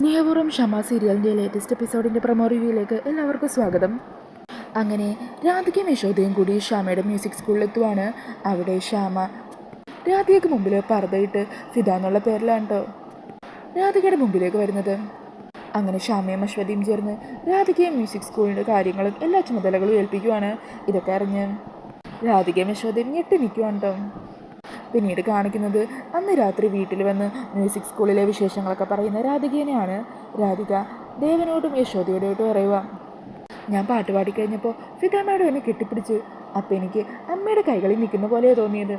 സ്നേഹപൂർവം ഷമ സീരിയലിന്റെ latest എപ്പിസോഡിന്റെ promo റിവ്യൂയിലേക്ക് എല്ലാവർക്കും സ്വാഗതം. അങ്ങനെ രാധികയും യശോദയും കൂടി ഷാമയുടെ മ്യൂസിക് സ്കൂളിലെത്തുവാണ്. അവിടെ ഷാമ രാധികയ്ക്ക് മുമ്പിൽ പർദ്ദയിട്ട് ഫിദ എന്നുള്ള പേരിലാണ് കേട്ടോ രാധികയുടെ മുമ്പിലേക്ക് വരുന്നത്. അങ്ങനെ ഷാമയും അശ്വതിയും ചേർന്ന് രാധികയും മ്യൂസിക് സ്കൂളിന്റെ കാര്യങ്ങളും എല്ലാ ചുമതലകളും ഏൽപ്പിക്കുവാണ്. ഇതൊക്കെ അറിഞ്ഞ് രാധികയും യശോദയും ഞെട്ടി നിൽക്കുവാണ് കേട്ടോ പിന്നീട് കാണിക്കുന്നത് അന്ന് രാത്രി വീട്ടിൽ വന്ന് മ്യൂസിക് സ്കൂളിലെ വിശേഷങ്ങളൊക്കെ പറയുന്ന രാധികേനെയാണ്. രാധിക ദേവനോടും യശോദയോടും പറയുക ഞാൻ പാട്ട് പാടിക്കഴിഞ്ഞപ്പോൾ ഫിദാമ്മയോട് എന്നെ കെട്ടിപ്പിടിച്ച് അപ്പം എനിക്ക് അമ്മയുടെ കൈകളിൽ നിൽക്കുന്ന പോലെ തോന്നിയത്.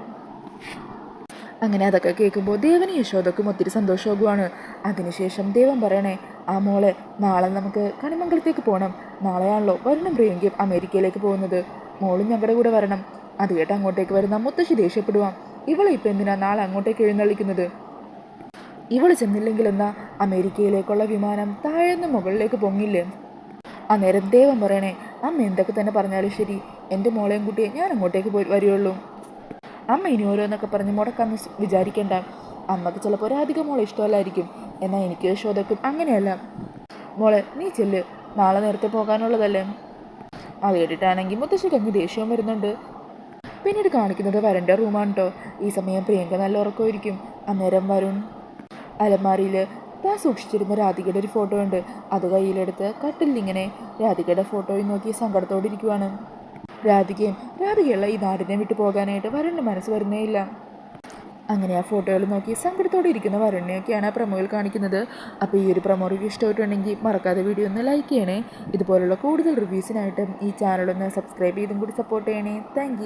അങ്ങനെ അതൊക്കെ കേൾക്കുമ്പോൾ ദേവനും യശോദക്കും ഒത്തിരി സന്തോഷമാകുവാണ്. അതിനുശേഷം ദേവൻ പറയണേ ആ മോളെ നാളെ നമുക്ക് കണിമംഗലത്തേക്ക് പോകണം നാളെയാണല്ലോ വരണം പ്രിയങ്കി അമേരിക്കയിലേക്ക് പോകുന്നത്. മോളും ഞങ്ങളുടെ കൂടെ വരണം. അത് കേട്ട് അങ്ങോട്ടേക്ക് വരുന്ന മുത്തശ്ശി ദേഷ്യപ്പെടുവാം. ഇവളെ ഇപ്പം എന്തിനാ നാളെ അങ്ങോട്ടേക്ക് എഴുന്നള്ളിക്കുന്നത്? ഇവൾ ചെന്നില്ലെങ്കിൽ എന്നാ അമേരിക്കയിലേക്കുള്ള വിമാനം താഴ്ന്ന് മുകളിലേക്ക് പൊങ്ങില്ലേ? അന്നേരം ദൈവം പറയണേ അമ്മ എന്തൊക്കെ തന്നെ പറഞ്ഞാലും ശരി എന്റെ മോളെയും കുട്ടിയെ ഞാൻ അങ്ങോട്ടേക്ക് പോയി വരികയുള്ളൂ അമ്മ ഇനി ഓരോന്നൊക്കെ പറഞ്ഞ് മുടക്കാന്ന് വിചാരിക്കേണ്ട. അമ്മയ്ക്ക് ചിലപ്പോൾ ഒരധികം മോളെ ഇഷ്ടമല്ലായിരിക്കും. എന്നാൽ എനിക്ക് യശോദക്കും അങ്ങനെയല്ല. മോളെ നീ ചെല്ല്. നാളെ നേരത്തെ പോകാനുള്ളതല്ലേ? അത് കേട്ടിട്ടാണെങ്കിൽ മുത്തശ്ശിക്ക് അങ്ങ് ദേഷ്യവും വരുന്നുണ്ട്. പിന്നീട് കാണിക്കുന്നത് വരന്റെ റൂമാണ് കേട്ടോ ഈ സമയം പ്രിയങ്ക നല്ല ഉറക്കമായിരിക്കും. അന്നേരം വരുൺ അലമാരിയിൽ താൻ സൂക്ഷിച്ചിരുന്ന രാധികയുടെ ഒരു ഫോട്ടോ ഉണ്ട് അത് കയ്യിലെടുത്ത് കട്ടിലിങ്ങനെ രാധികയുടെ ഫോട്ടോയിൽ നോക്കി സങ്കടത്തോടെ ഇരിക്കുവാണ്. രാധികയും രാധികയുള്ള ഈ നാടിനെ വിട്ടു പോകാനായിട്ട് വരുണിന്റെ മനസ്സ് വരുന്നേയില്ല അങ്ങനെ ആ ഫോട്ടോകൾ നോക്കി സങ്കടത്തോടെ ഇരിക്കുന്ന വരുണിനെയൊക്കെയാണ് ആ പ്രമോയിൽ കാണിക്കുന്നത്. അപ്പോൾ ഈ ഒരു പ്രമോയ്ക്ക് ഇഷ്ടമായിട്ടുണ്ടെങ്കിൽ മറക്കാതെ വീഡിയോ ഒന്ന് ലൈക്ക് ചെയ്യണേ. ഇതുപോലുള്ള കൂടുതൽ റിവ്യൂസിനായിട്ടും ഈ ചാനലൊന്ന് സബ്സ്ക്രൈബ് ചെയ്തും കൂടി സപ്പോർട്ട് ചെയ്യണേ. താങ്ക്